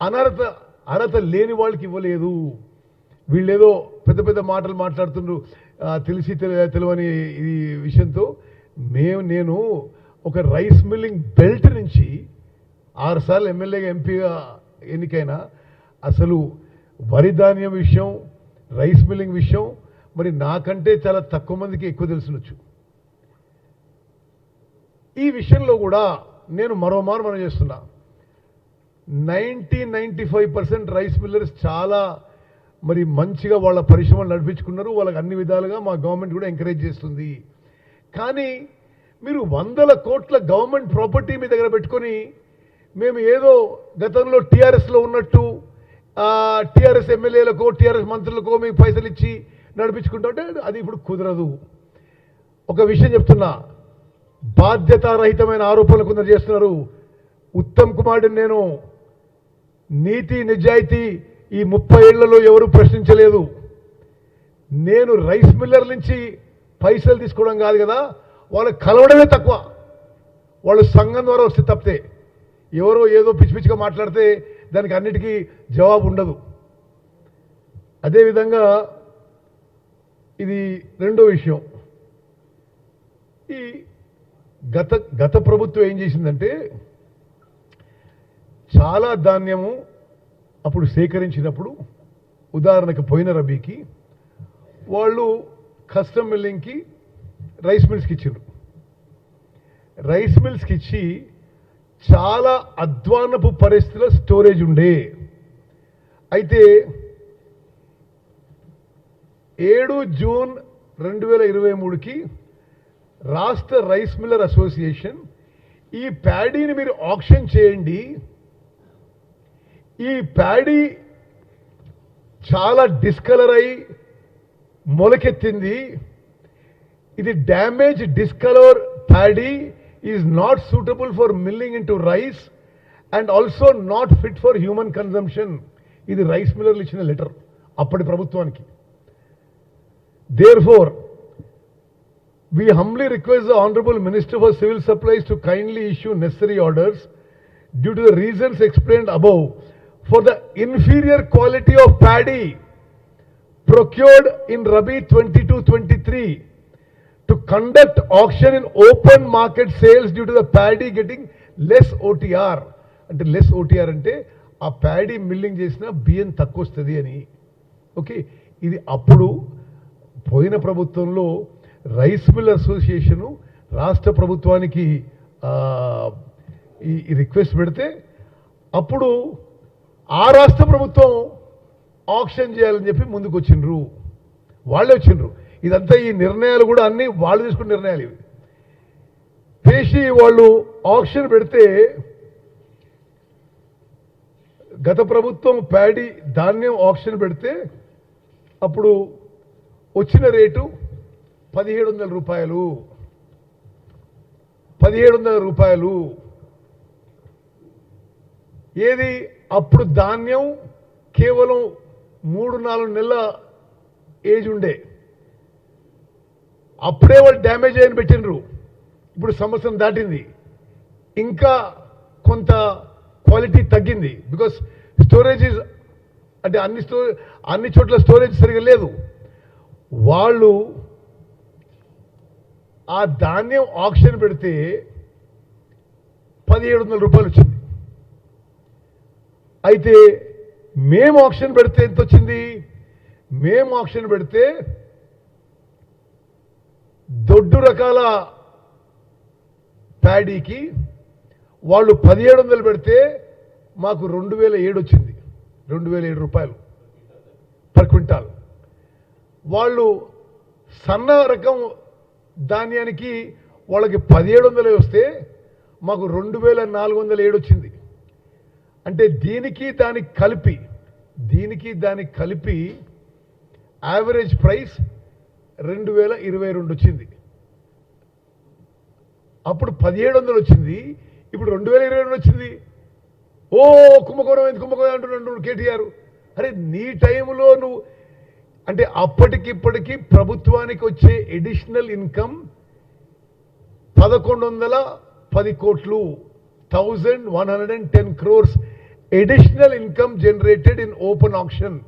అనర్హత అర్హత లేని వాళ్ళకి ఇవ్వలేదు. వీళ్ళేదో పెద్ద పెద్ద మాటలు మాట్లాడుతుండ్రు. తెలిసి తెలియని ఈ విషయంతో మేము నేను ఒక రైస్ మిల్లింగ్ బెల్ట్ నుంచి ఆరుసార్లు ఎమ్మెల్యేగా ఎంపీగా ఎన్నికైనా అసలు వరి ధాన్యం విషయం రైస్ మిల్లింగ్ విషయం మరి నాకంటే చాలా తక్కువ మందికి ఎక్కువ తెలిసినొచ్చు. ఈ విషయంలో కూడా నేను మరోమారు మనం చేస్తున్నా. Ninety ninety five percent rice millers చాలా మరి మంచిగా వాళ్ళ పరిశ్రమలు నడిపించుకున్నారు. వాళ్ళకి అన్ని విధాలుగా మా గవర్నమెంట్ కూడా ఎంకరేజ్ చేస్తుంది. కానీ మీరు వందల కోట్ల గవర్నమెంట్ ప్రాపర్టీ మీ దగ్గర పెట్టుకొని మేము ఏదో గతంలో టీఆర్ఎస్లో ఉన్నట్టు టీఆర్ఎస్ ఎమ్మెల్యేలకో టీఆర్ఎస్ మంత్రులకో మీకు పైసలు ఇచ్చి నడిపించుకుంటుంటే అది ఇప్పుడు కుదరదు. ఒక విషయం చెప్తున్నా. బాధ్యతారహితమైన ఆరోపణలు కొందరు చేస్తున్నారు. ఉత్తమ్ కుమార్ని నేను నీతి నిజాయితీ ఈ ముప్పై ఏళ్ళలో ఎవరు ప్రశ్నించలేదు. నేను రైస్ మిల్లర్ నుంచి పైసలు తీసుకోవడం కాదు కదా వాళ్ళు కలవడమే తక్కువ. వాళ్ళు సంఘం ద్వారా వస్తే తప్పితే ఎవరో ఏదో పిచ్చి పిచ్చిగా మాట్లాడితే దానికి అన్నిటికీ జవాబు ఉండదు. అదేవిధంగా ఇది రెండో విషయం. ఈ గత గత ప్రభుత్వం ఏం చేసిందంటే చాలా ధాన్యము అప్పుడు సేకరించినప్పుడు ఉదాహరణకు పోయిన రబీకి వాళ్ళు కస్టమ్ మిల్లింగ్కి రైస్ మిల్స్కి ఇచ్చిండ్రు. రైస్ మిల్స్కి ఇచ్చి చాలా అధ్వానపు పరిస్థితిలో స్టోరేజ్ ఉండే. అయితే ఏడు జూన్ రెండు వేల ఇరవై మూడుకి రాష్ట్ర రైస్ మిల్లర్ అసోసియేషన్ ఈ ప్యాడీని మీరు ఆప్షన్ చేయండి. ఈ ప్యాడీ చాలా డిస్కలర్ అయి మొలకెత్తింది ఇది damage discolour paddy is not suitable for milling into rice and also not fit for human consumption ఇది రైస్ మిల్లర్లు ఇచ్చిన లెటర్ అప్పటి ప్రభుత్వానికి Therefore, we humbly request the Honorable Minister for Civil Supplies to kindly issue necessary orders due to the reasons explained above for the inferior quality of paddy procured in Rabi 22-23 to conduct auction in open market sales due to the paddy getting less OTR. అంటే less OTR అంటే ఆ paddy milling చేసిన బియ్యం తక్కువ వస్తుంది అని okay ఇది అప్పుడు పోయిన ప్రభుత్వంలో రైస్ మిల్ అసోసియేషను రాష్ట్ర ప్రభుత్వానికి ఆ, ఈ ఈ రిక్వెస్ట్ పెడితే అప్పుడు ఆ రాష్ట్ర ప్రభుత్వం ఆక్షన్ చేయాలని చెప్పి ముందుకు వచ్చిండ్రు వాళ్ళే వచ్చిండ్రు. ఇదంతా ఈ నిర్ణయాలు కూడా అన్నీ వాళ్ళు తీసుకున్న నిర్ణయాలు ఇవి. పేషి వాళ్ళు ఆక్షన్ పెడితే గత ప్రభుత్వం ప్యాడీ ధాన్యం ఆక్షన్ పెడితే అప్పుడు వచ్చిన రేటు పదిహేడు వందల రూపాయలు. పదిహేడు వందల రూపాయలు. ఏది? అప్పుడు ధాన్యం కేవలం మూడు నాలుగు నెలల ఏజ్ ఉండే. అప్పుడే వాళ్ళు డ్యామేజ్ అయిన పెట్టినరు ఇప్పుడు సంవత్సరం దాటింది. ఇంకా కొంత క్వాలిటీ తగ్గింది. బికాస్ స్టోరేజ్ ఇస్ అంటే అన్ని స్టో అన్ని చోట్ల స్టోరేజ్ సరిగా లేదు. వాళ్ళు ఆ ధాన్యం ఆక్షన్ పెడితే పదిహేడు వందల రూపాయలు వచ్చింది. అయితే మేము ఆప్షన్ పెడితే ఎంత వచ్చింది మేము ఆప్షన్ పెడితే దొడ్డు రకాల ప్యాడీకి వాళ్ళు పదిహేడు వందలు పెడితే మాకు రెండు వేల ఏడు వచ్చింది రెండు వేల ఏడు రూపాయలు పర్ క్వింటాల్ వాళ్ళు సన్న రకం ధాన్యానికి వాళ్ళకి పదిహేడు వందలు వస్తే మాకు రెండు వేల నాలుగు వందల ఏడు వచ్చింది అంటే దీనికి దానికి కలిపి దీనికి దానికి కలిపి యావరేజ్ ప్రైస్ రెండు వేల ఇరవై రెండు వచ్చింది. అప్పుడు పదిహేడు వందలు వచ్చింది ఇప్పుడు రెండు వేల ఇరవై రెండు వచ్చింది. ఓ కుంభకోణం ఎందుకు కుంభకోణం అంటున్నాడు కేటీఆర్. అరే నీ టైంలో నువ్వు అంటే అప్పటికిప్పటికి ప్రభుత్వానికి వచ్చే ఎడిషనల్ ఇన్కమ్ పదకొండు వందల పది కోట్లు thousand one hundred and ten crores additional income generated in open auction